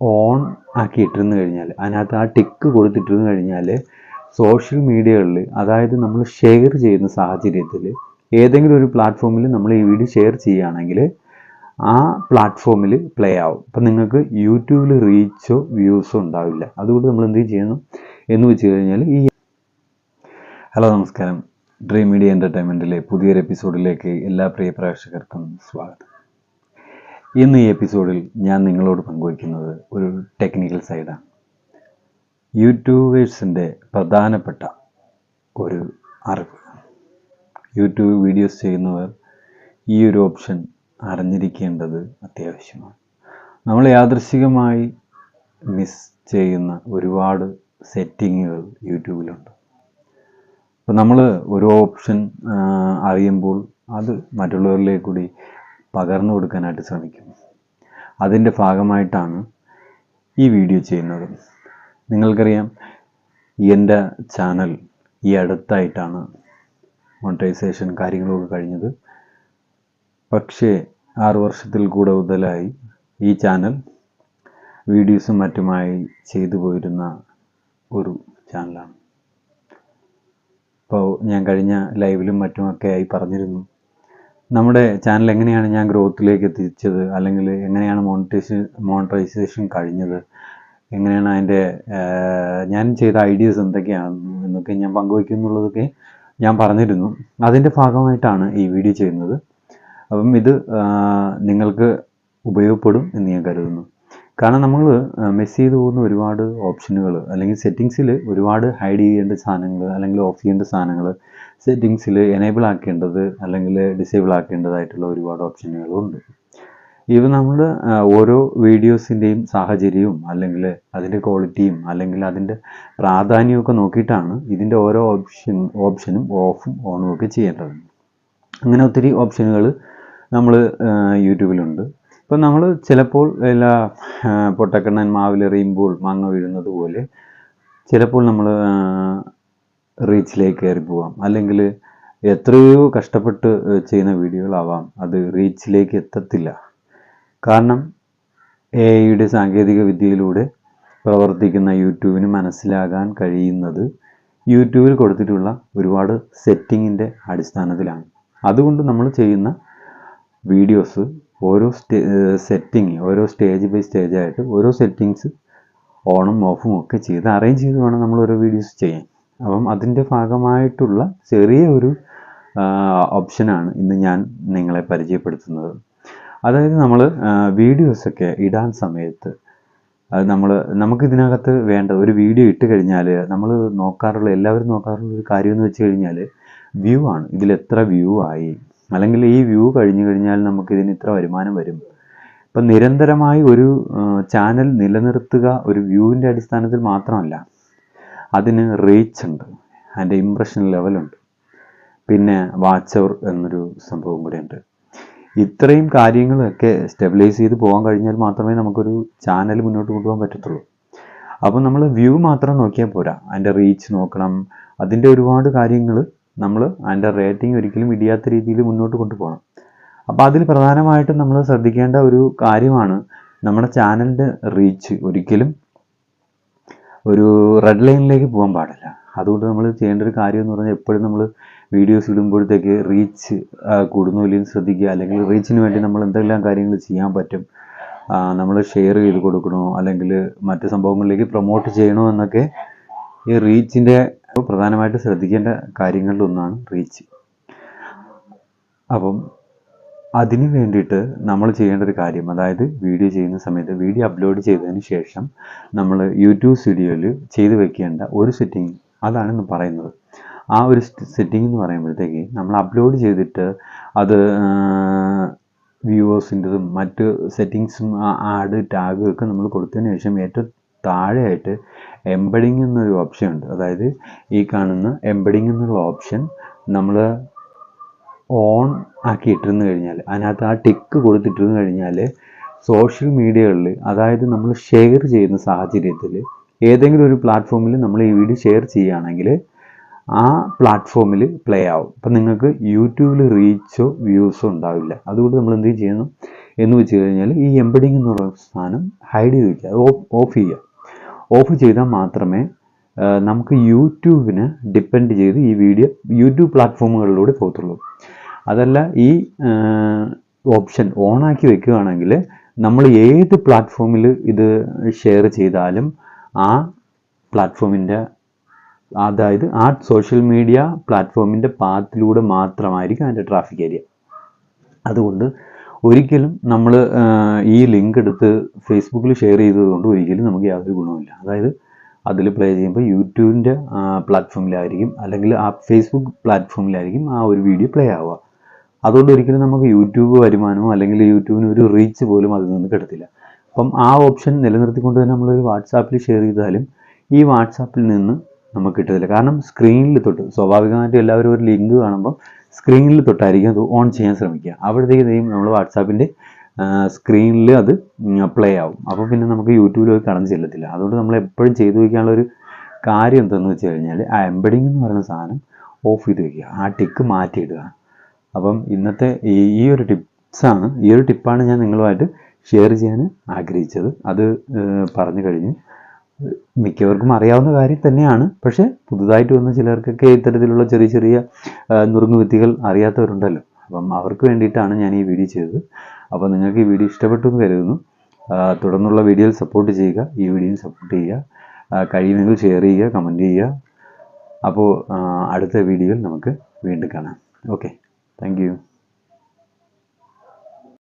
On ആക്കി ഇട്ടിരുന്നു കഴിഞ്ഞാൽ അതിനകത്ത് ആ ടിക്ക് കൊടുത്തിട്ടിരുന്നു കഴിഞ്ഞാൽ സോഷ്യൽ മീഡിയകളിൽ അതായത് നമ്മൾ ഷെയർ ചെയ്യുന്ന സാഹചര്യത്തിൽ ഏതെങ്കിലും ഒരു പ്ലാറ്റ്ഫോമിൽ നമ്മൾ ഈ വീഡിയോ ഷെയർ ചെയ്യുകയാണെങ്കിൽ ആ പ്ലാറ്റ്ഫോമിൽ പ്ലേ ആവും. അപ്പം നിങ്ങൾക്ക് യൂട്യൂബിൽ റീച്ചോ വ്യൂസോ ഉണ്ടാവില്ല. അതുകൊണ്ട് നമ്മൾ എന്ത് ചെയ്യണം എന്ന് വെച്ച് കഴിഞ്ഞാൽ ഈ ഹലോ നമസ്കാരം. ഡ്രീം മീഡിയ എന്റർടൈൻമെന്റിലെ പുതിയൊരു എപ്പിസോഡിലേക്ക് എല്ലാ പ്രിയ പ്രേക്ഷകർക്കും സ്വാഗതം. ഇന്ന് ഈ എപ്പിസോഡിൽ ഞാൻ നിങ്ങളോട് പങ്കുവയ്ക്കുന്നത് ഒരു ടെക്നിക്കൽ സൈഡാണ് യൂട്യൂബേഴ്സിന്റെ പ്രധാനപ്പെട്ട ഒരു അറിവ്. യൂട്യൂബ് വീഡിയോസ് ചെയ്യുന്നവർ ഈ ഒരു ഓപ്ഷൻ അറിഞ്ഞിരിക്കേണ്ടത് അത്യാവശ്യമാണ്. നമ്മൾ യാദൃശികമായി മിസ് ചെയ്യുന്ന ഒരുപാട് സെറ്റിങ്ങുകൾ യൂട്യൂബിലുണ്ട്. അപ്പോൾ നമ്മൾ ഒരു ഓപ്ഷൻ അറിയുമ്പോൾ അത് മറ്റുള്ളവരിലേക്ക് കൂടി പകർന്നു കൊടുക്കാനായിട്ട് ശ്രമിക്കും അതിന്റെ ഭാഗമായിട്ടാണ് ഈ വീഡിയോ ചെയ്യുന്നത്. നിങ്ങൾക്കറിയാം എന്റെ ചാനൽ ഈ അടുത്തായിട്ടാണ് മോണിറ്റൈസേഷൻ കാര്യങ്ങളൊക്കെ കഴിഞ്ഞത്. പക്ഷേ ആറു വർഷത്തിൽ കൂടുതലായി ഈ ചാനൽ വീഡിയോസും മറ്റുമായി ചെയ്തു പോയിരുന്ന ഒരു ചാനലാണ്. ഇപ്പോൾ ഞാൻ കഴിഞ്ഞ ലൈവിലും മറ്റുമൊക്കെ ആയി പറഞ്ഞിരുന്നു. നമ്മുടെ ചാനൽ എങ്ങനെയാണ് ഞാൻ ഗ്രോത്തിലേക്ക് എത്തിച്ചത്? അല്ലെങ്കിൽ എങ്ങനെയാണ് മോണിറ്റൈസ് മോണിറ്റൈസേഷൻ കഴിഞ്ഞത്? എങ്ങനെയാണ് അതിന്റെ ഞാൻ ചെയ്ത ഐഡിയസ് എന്തൊക്കെയാണ് എന്നൊക്കെ ഞാൻ പങ്കുവയ്ക്കുന്നുള്ളതൊക്കെ ഞാൻ പറഞ്ഞിരുന്നു. അതിന്റെ ഭാഗമായിട്ടാണ് ഈ വീഡിയോ ചെയ്യുന്നത്. അപ്പം ഇത് നിങ്ങൾക്ക് ഉപയോഗപ്പെടും എന്ന് ഞാൻ കരുതുന്നു. കാരണം നമ്മൾ മിസ് ചെയ്ത് പോകുന്ന ഒരുപാട് ഓപ്ഷനുകൾ അല്ലെങ്കിൽ സെറ്റിങ്സിൽ ഒരുപാട് ഹൈഡ് ചെയ്യേണ്ട സാധനങ്ങൾ അല്ലെങ്കിൽ ഓഫ് ചെയ്യേണ്ട സാധനങ്ങൾ സെറ്റിങ്സിൽ എനേബിൾ ആക്കേണ്ടത് അല്ലെങ്കിൽ ഡിസേബിൾ ആക്കേണ്ടതായിട്ടുള്ള ഒരുപാട് ഓപ്ഷനുകളുണ്ട്. ഇവ നമ്മൾ ഓരോ വീഡിയോസിന്റെയും സാഹചര്യവും അല്ലെങ്കിൽ അതിന്റെ ക്വാളിറ്റിയും അല്ലെങ്കിൽ അതിന്റെ പ്രാധാന്യമൊക്കെ നോക്കിയിട്ടാണ് ഇതിന്റെ ഓരോ ഓപ്ഷൻ ഓപ്ഷനും ഓഫും ഓണും ഒക്കെ ചെയ്യേണ്ടത്. അങ്ങനെ ഒത്തിരി ഓപ്ഷനുകൾ നമ്മൾ യൂട്യൂബിലുണ്ട്. ഇപ്പം നമ്മൾ ചിലപ്പോൾ എല്ലാ പൊട്ടക്കണ്ണൻ മാവിലെറിയുമ്പോൾ മാങ്ങ വീഴുന്നത് പോലെ ചിലപ്പോൾ നമ്മൾ റീച്ചിലേക്ക് കയറി പോവാം. അല്ലെങ്കിൽ എത്രയോ കഷ്ടപ്പെട്ട് ചെയ്യുന്ന വീഡിയോകളാവാം. അത് റീച്ചിലേക്ക് എത്തത്തില്ല. കാരണം എ ഐയുടെ സാങ്കേതിക വിദ്യയിലൂടെ പ്രവർത്തിക്കുന്ന യൂട്യൂബിന് മനസ്സിലാകാൻ കഴിയുന്നത് യൂട്യൂബിൽ കൊടുത്തിട്ടുള്ള ഒരുപാട് സെറ്റിങ്ങിന്റെ അടിസ്ഥാനത്തിലാണ്. അതുകൊണ്ട് നമ്മൾ ചെയ്യുന്ന വീഡിയോസ് ഓരോ സ്റ്റേ സെറ്റിങ് ഓരോ സ്റ്റേജ് ബൈ സ്റ്റേജ് ആയിട്ട് ഓരോ സെറ്റിങ്സ് ഓണും ഓഫും ഒക്കെ ചെയ്ത് അറേഞ്ച് ചെയ്ത് വേണം നമ്മൾ ഓരോ വീഡിയോസ് ചെയ്യാൻ. അപ്പം അതിന്റെ ഭാഗമായിട്ടുള്ള ചെറിയ ഒരു ഓപ്ഷനാണ് ഇന്ന് ഞാൻ നിങ്ങളെ പരിചയപ്പെടുത്തുന്നത്. അതായത് നമ്മൾ വീഡിയോസൊക്കെ ഇടാൻ സമയത്ത് അത് നമ്മൾ നമുക്ക് ഇതിനകത്ത് വേണ്ട ഒരു വീഡിയോ ഇട്ട് കഴിഞ്ഞാൽ നമ്മൾ നോക്കാറുള്ള എല്ലാവരും നോക്കാറുള്ള ഒരു കാര്യം എന്ന് വെച്ച് കഴിഞ്ഞാൽ വ്യൂ ആണ്. ഇതിൽ എത്ര വ്യൂ ആയി? അല്ലെങ്കിൽ ഈ വ്യൂ കഴിഞ്ഞു കഴിഞ്ഞാൽ നമുക്ക് ഇതിന് ഇത്ര വരുമാനം വരും? ഇപ്പം നിരന്തരമായി ഒരു ചാനൽ നിലനിർത്തുക ഒരു വ്യൂവിന്റെ അടിസ്ഥാനത്തിൽ മാത്രമല്ല അതിന് റീച്ച് ഉണ്ട്. അതിന്റെ ഇമ്പ്രഷൻ ലെവലുണ്ട് പിന്നെ വാച്ച് അവർ എന്നൊരു സംഭവം കൂടെ ഉണ്ട്. ഇത്രയും കാര്യങ്ങളൊക്കെ സ്റ്റെബിലൈസ് ചെയ്ത് പോകാൻ കഴിഞ്ഞാൽ മാത്രമേ നമുക്കൊരു ചാനൽ മുന്നോട്ട് കൊണ്ടുപോകാൻ പറ്റത്തുള്ളൂ. അപ്പം നമ്മൾ വ്യൂ മാത്രം നോക്കിയാൽ പോരാ. അതിന്റെ റീച്ച് നോക്കണം. അതിന്റെ ഒരുപാട് കാര്യങ്ങൾ നമ്മൾ അതിന്റെ റേറ്റിംഗ് ഒരിക്കലും ഇടിയാത്ത രീതിയിൽ മുന്നോട്ട് കൊണ്ടുപോകണം. അപ്പോൾ അതിൽ പ്രധാനമായിട്ടും നമ്മൾ ശ്രദ്ധിക്കേണ്ട ഒരു കാര്യമാണ് നമ്മുടെ ചാനലിന്റെ റീച്ച് ഒരിക്കലും ഒരു റെഡ് ലൈനിലേക്ക് പോകാൻ പാടില്ല. അതുകൊണ്ട് നമ്മൾ ചെയ്യേണ്ട ഒരു കാര്യം എന്ന് പറഞ്ഞാൽ എപ്പോഴും നമ്മൾ വീഡിയോസ് ഇടുമ്പോഴത്തേക്ക് റീച്ച് കൂടുന്നു ഇല്ലെങ്കിൽ ശ്രദ്ധിക്കുക. അല്ലെങ്കിൽ റീച്ചിന് വേണ്ടി നമ്മൾ എന്തെല്ലാം കാര്യങ്ങൾ ചെയ്യാൻ പറ്റും നമ്മൾ ഷെയർ ചെയ്ത് കൊടുക്കണോ അല്ലെങ്കിൽ മറ്റു സംഭവങ്ങളിലേക്ക് പ്രൊമോട്ട് ചെയ്യണോ എന്നൊക്കെ ഈ റീച്ചിന്റെ പ്രധാനമായിട്ട് ശ്രദ്ധിക്കേണ്ട കാര്യങ്ങളിലൊന്നാണ് റീച്ച് അപ്പം അതിന് വേണ്ടിയിട്ട് നമ്മൾ ചെയ്യേണ്ട ഒരു കാര്യം അതായത് വീഡിയോ ചെയ്യുന്ന സമയത്ത് വീഡിയോ അപ്ലോഡ് ചെയ്തതിന് ശേഷം നമ്മൾ യൂട്യൂബ് സ്റ്റുഡിയോയിൽ ചെയ്ത് വെക്കേണ്ട ഒരു സെറ്റിംഗ് അതാണ് ഇന്ന് പറയുന്നത്. ആ ഒരു സെറ്റിംഗ് എന്ന് പറയുമ്പോഴത്തേക്ക് നമ്മൾ അപ്ലോഡ് ചെയ്തിട്ട് അത് വ്യൂവേഴ്സിന്റെതും മറ്റ് സെറ്റിങ്സും ആഡ് ടാഗും ഒക്കെ നമ്മൾ കൊടുത്തതിന് ശേഷം ഏറ്റവും താഴെയായിട്ട് എംബഡിങ് എന്നൊരു ഓപ്ഷൻ ഉണ്ട്. അതായത് ഈ കാണുന്ന എംബഡിങ് എന്നുള്ള ഓപ്ഷൻ നമ്മൾ ഓൺ ആക്കി ഇട്ടിരുന്നു കഴിഞ്ഞാൽ അതിനകത്ത് ആ ടിക്ക് കൊടുത്തിട്ടിരുന്നു കഴിഞ്ഞാൽ സോഷ്യൽ മീഡിയകളിൽ അതായത് നമ്മൾ ഷെയർ ചെയ്യുന്ന സാഹചര്യത്തിൽ ഏതെങ്കിലും ഒരു പ്ലാറ്റ്ഫോമിൽ നമ്മൾ ഈ വീഡിയോ ഷെയർ ചെയ്യുകയാണെങ്കിൽ ആ പ്ലാറ്റ്ഫോമിൽ പ്ലേ ആവും. അപ്പം നിങ്ങൾക്ക് യൂട്യൂബിൽ റീച്ചോ വ്യൂസോ ഉണ്ടാവില്ല. അതുകൊണ്ട് നമ്മൾ എന്ത് ചെയ്യണം എന്ന് വെച്ച് കഴിഞ്ഞാൽ ഈ എംബഡിങ് എന്ന് പറയുന്ന സാധനം ഹൈഡ് ചെയ്ത് ഓഫ് ചെയ്യുക. ഓഫ് ചെയ്താൽ മാത്രമേ നമുക്ക് യൂട്യൂബിന് ഡിപ്പെൻഡ് ചെയ്ത് ഈ വീഡിയോ യൂട്യൂബ് പ്ലാറ്റ്ഫോമുകളിലൂടെ പോകത്തുള്ളൂ. അതല്ല ഈ ഓപ്ഷൻ ഓണാക്കി വെക്കുകയാണെങ്കിൽ നമ്മൾ ഏത് പ്ലാറ്റ്ഫോമിൽ ഇത് ഷെയർ ചെയ്താലും ആ പ്ലാറ്റ്ഫോമിന്റെ അതായത് ആ സോഷ്യൽ മീഡിയ പ്ലാറ്റ്ഫോമിന്റെ പാത്തിലൂടെ മാത്രമായിരിക്കും അതിന്റെ ട്രാഫിക് ഏരിയ. അതുകൊണ്ട് ഒരിക്കലും നമ്മൾ ഈ ലിങ്ക് എടുത്ത് ഫേസ്ബുക്കിൽ ഷെയർ ചെയ്തതുകൊണ്ട് ഒരിക്കലും നമുക്ക് യാതൊരു ഗുണവുമില്ല. അതായത് അതിൽ പ്ലേ ചെയ്യുമ്പോൾ യൂട്യൂബിന്റെ പ്ലാറ്റ്ഫോമിലായിരിക്കും അല്ലെങ്കിൽ ആ ഫേസ്ബുക്ക് പ്ലാറ്റ്ഫോമിലായിരിക്കും ആ ഒരു വീഡിയോ പ്ലേ ആവുക. അതുകൊണ്ട് ഒരിക്കലും നമുക്ക് യൂട്യൂബ് വരുമാനമോ അല്ലെങ്കിൽ യൂട്യൂബിന് ഒരു റീച്ച് പോലും അതിൽ നിന്ന് കിട്ടത്തില്ല. അപ്പം ആ ഓപ്ഷൻ നിലനിർത്തിക്കൊണ്ട് തന്നെ നമ്മളൊരു വാട്സാപ്പിൽ ഷെയർ ചെയ്താലും ഈ വാട്സാപ്പിൽ നിന്ന് നമുക്ക് കിട്ടത്തില്ല. കാരണം സ്ക്രീനിൽ തൊട്ട് സ്വാഭാവികമായിട്ടും എല്ലാവരും ഒരു ലിങ്ക് കാണുമ്പോൾ സ്ക്രീനിൽ തൊട്ടായിരിക്കും അത് ഓൺ ചെയ്യാൻ ശ്രമിക്കുക. അപ്പോഴത്തേക്ക് നമ്മൾ വാട്സാപ്പിന്റെ സ്ക്രീനിൽ അത് പ്ലേ ആവും. അപ്പോൾ പിന്നെ നമുക്ക് യൂട്യൂബിൽ കടന്നു ചെല്ലത്തില്ല. അതുകൊണ്ട് നമ്മൾ എപ്പോഴും ചെയ്തു വയ്ക്കാനുള്ള ഒരു കാര്യം എന്തെന്ന് വെച്ച് കഴിഞ്ഞാൽ ആ എംബഡിങ് എന്ന് പറയുന്ന സാധനം ഓഫ് ചെയ്ത് വയ്ക്കുക ആ ടിക്ക് മാറ്റിയിടുക അപ്പം ഇന്നത്തെ ഈ ഒരു ടിപ്സാണ് ഈ ഒരു ടിപ്പാണ് ഞാൻ നിങ്ങളുമായിട്ട് ഷെയർ ചെയ്യാൻ ആഗ്രഹിച്ചത്. അത് പറഞ്ഞു കഴിഞ്ഞു. മിക്കവർക്കും അറിയാവുന്ന കാര്യം തന്നെയാണ്. പക്ഷേ പുതുതായിട്ട് വന്ന ചിലർക്കൊക്കെ ഇത്തരത്തിലുള്ള ചെറിയ ചെറിയ നുറുങ്ങുവിദ്യകൾ അറിയാത്തവരുണ്ടല്ലോ. അപ്പം അവർക്ക് വേണ്ടിയിട്ടാണ് ഞാൻ ഈ വീഡിയോ ചെയ്തത്. അപ്പോൾ നിങ്ങൾക്ക് ഈ വീഡിയോ ഇഷ്ടപ്പെട്ടു എന്ന് കരുതുന്നു. തുടർന്നുള്ള വീഡിയോയിൽ സപ്പോർട്ട് ചെയ്യുക ഈ വീഡിയോയും സപ്പോർട്ട് ചെയ്യുക. കഴിയുമെങ്കിൽ ഷെയർ ചെയ്യുക കമന്റ് ചെയ്യുക. അപ്പോൾ അടുത്ത വീഡിയോയിൽ നമുക്ക് വീണ്ടും കാണാം. Okay thank